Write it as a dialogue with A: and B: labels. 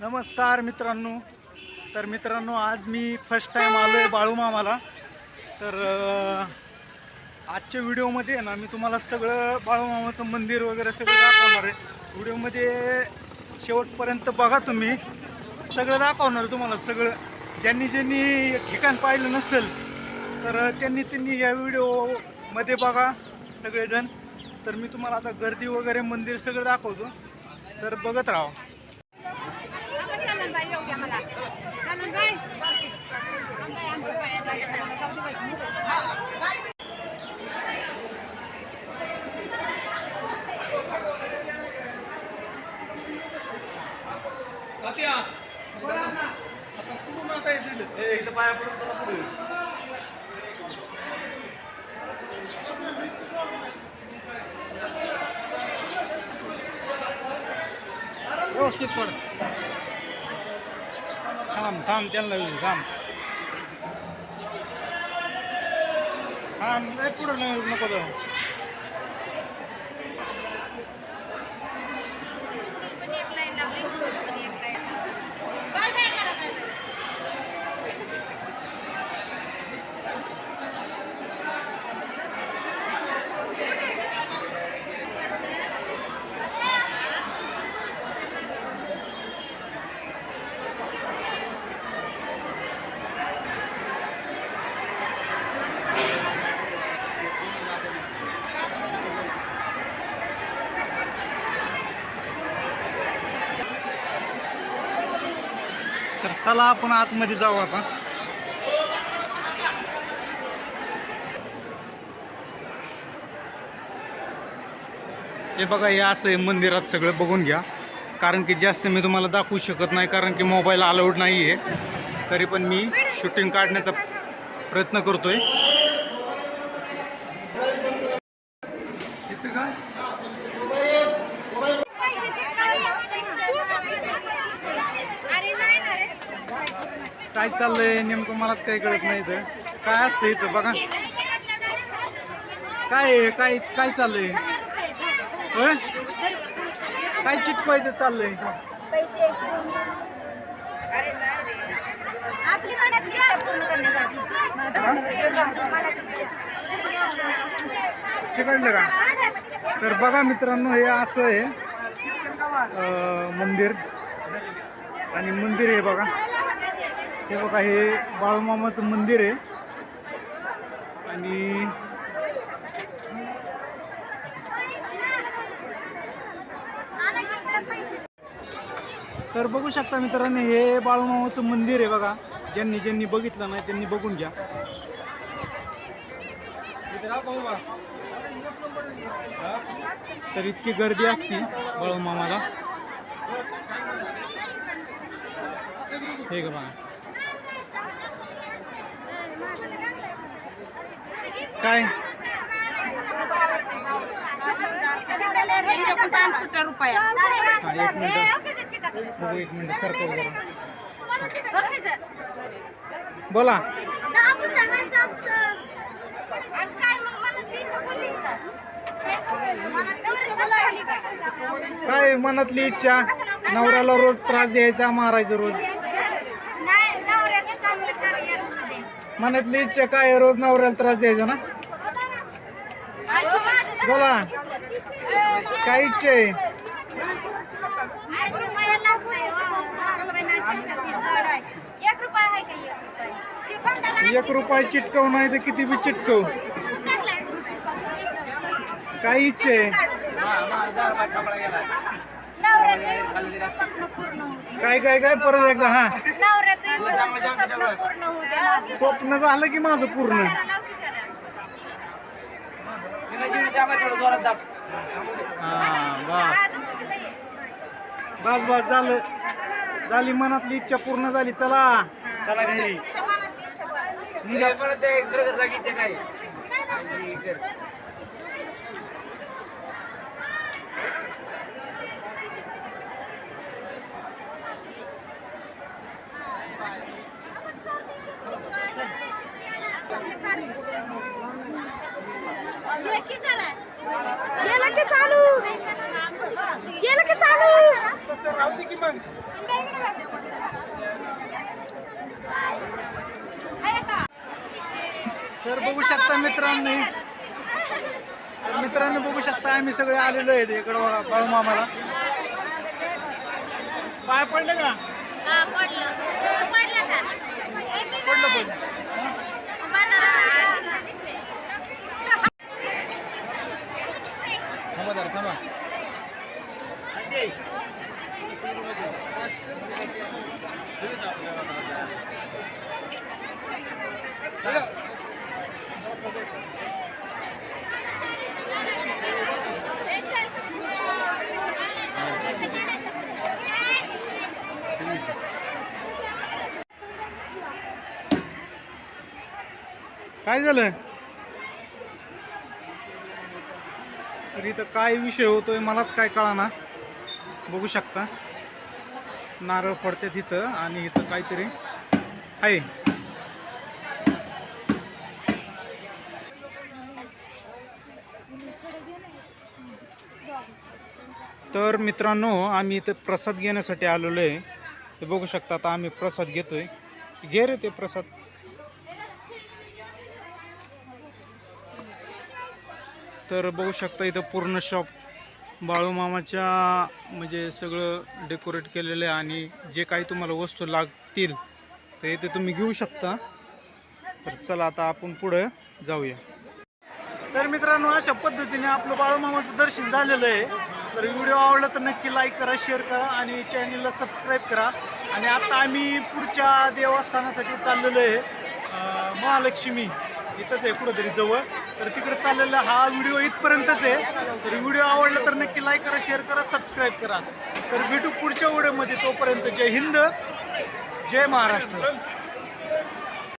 A: नमस्कार मित्रांनो. तर मित्रांनो आज मी फर्स्ट टाईम आलो आहे बाळूमामाला तर आजच्या व्हिडिओमध्ये आहे ना मी तुम्हाला सगळं बाळूमामाचं मंदिर वगैरे सगळं दाखवणार आहे. व्हिडिओमध्ये शेवटपर्यंत बघा तुम्ही. सगळं दाखवणार आहे तुम्हाला सगळं. ज्यांनी ज्यांनी ठिकाण पाहिलं नसेल तर त्यांनी त्यांनी या व्हिडिओमध्ये बघा सगळेजण. तर मी तुम्हाला आता गर्दी वगैरे मंदिर सगळं दाखवतो. तर बघत राहा. व्यवस्थित पड थांब थांब त्यांना विचार, थांब. थांब नाही पुढं नको जाऊ
B: पण एक लाईन लावली पण एक लाईन काय काय करा काय करा.
A: तर चला आपण आतमध्ये जाऊ आता. हे बघा हे असं आहे मंदिरात सगळं बघून घ्या. कारण की जास्त मी तुम्हाला दाखवू शकत नाही कारण की मोबाईल अलाउड नाही आहे तरी पण मी शूटिंग काढण्याचा प्रयत्न करतोय इथं का
B: अरे नाही ना रे
A: काय चाललंय? नेमकं मलाच काही कळत नाही इथं. काय असतं इथं? बघा. काय? काय काय चाललंय? होय काय चिटकवायचं चाललंय?
B: आपली मनातली इच्छा पूर्ण करण्यासाठी.
A: चिकटलं का? तर बघा मित्रांनो हे असं आहे. अं, मंदिर. आणि मंदिर आहे बघा. हे बघा हे बाळूमामाचं मंदिर आहे. आणि तर बघू शकता मित्रांनो हे बाळूमामाचं मंदिर आहे बघा. ज्यांनी ज्यांनी बघितलं नाही त्यांनी बघून घ्या. तर इतकी गर्दी असती बाळूमामाला. हे बघा. काय? एक मिनिट. एक मिनिट बोला. काय मनातली इच्छा? नवऱ्याला रोज त्रास द्यायचा मारायचं रोज. मनातली इच्छा काय आहे? रोज नवऱ्याला त्रास द्यायचा ना? बोला. काय इच्छा आहे?
B: एक रुपया
A: रुपये चिटकव नाही तर किती बी चिटकव. काय इच्छा आहे? काय काय काय परत एकदा हा.
B: स्वप्न
A: झालं की माझं पूर्ण. बस. बस बस झालं. झाली मनातली इच्छा पूर्ण झाली. चला. चला घरी. निघा.
B: गेलं की चालू. गेलं की चालू.
A: तसं राहू दे की मग. तर बघू शकता मित्रांनी. तर मित्रांनो बघू शकता आम्ही सगळे आलेलो आहेत इकडं बघा बाळू मामाला. पाय पडले का?
B: हा पडलं पडलं का
A: पडलं पडलं थांबा जरा थांबा काय झालं तर इथं काय विषय होतोय मलाच काय कळाना. बघू शकता. नारळ पडते तिथं आणि इथं काहीतरी आहे. तर मित्रांनो आम्ही इथं प्रसाद घेण्यासाठी आलेलो आहे. ते बघू शकता आता आम्ही प्रसाद घेतोय. घे रे ते प्रसाद. तर बघू शकता इथं पूर्ण शॉप बाळूमामाच्या म्हणजे सगळं डेकोरेट केलेलं आहे आणि जे काही तुम्हाला वस्तू लागतील तर इथे तुम्ही घेऊ शकता. तर चला आता आपण पुढं जाऊया. तर मित्रांनो अशा पद्धतीने आपलं बाळूमामाचं दर्शन झालेलं आहे. तर व्हिडिओ आवडला तर नक्की लाईक करा शेअर करा आणि चॅनलला सबस्क्राईब करा. आणि आता आम्ही पुढच्या देवस्थानासाठी चाललेलो आहे महालक्ष्मी. इथंच आहे कुठंतरी जवळ. तर तिकडे चाललेला हा व्हिडिओ इथपर्यंतच आहे. तर व्हिडिओ आवडला तर नक्की लाईक करा शेअर करा सबस्क्राईब करा. तर भेटू पुढच्या व्हिडिओमध्ये. तोपर्यंत जय हिंद जय महाराष्ट्र.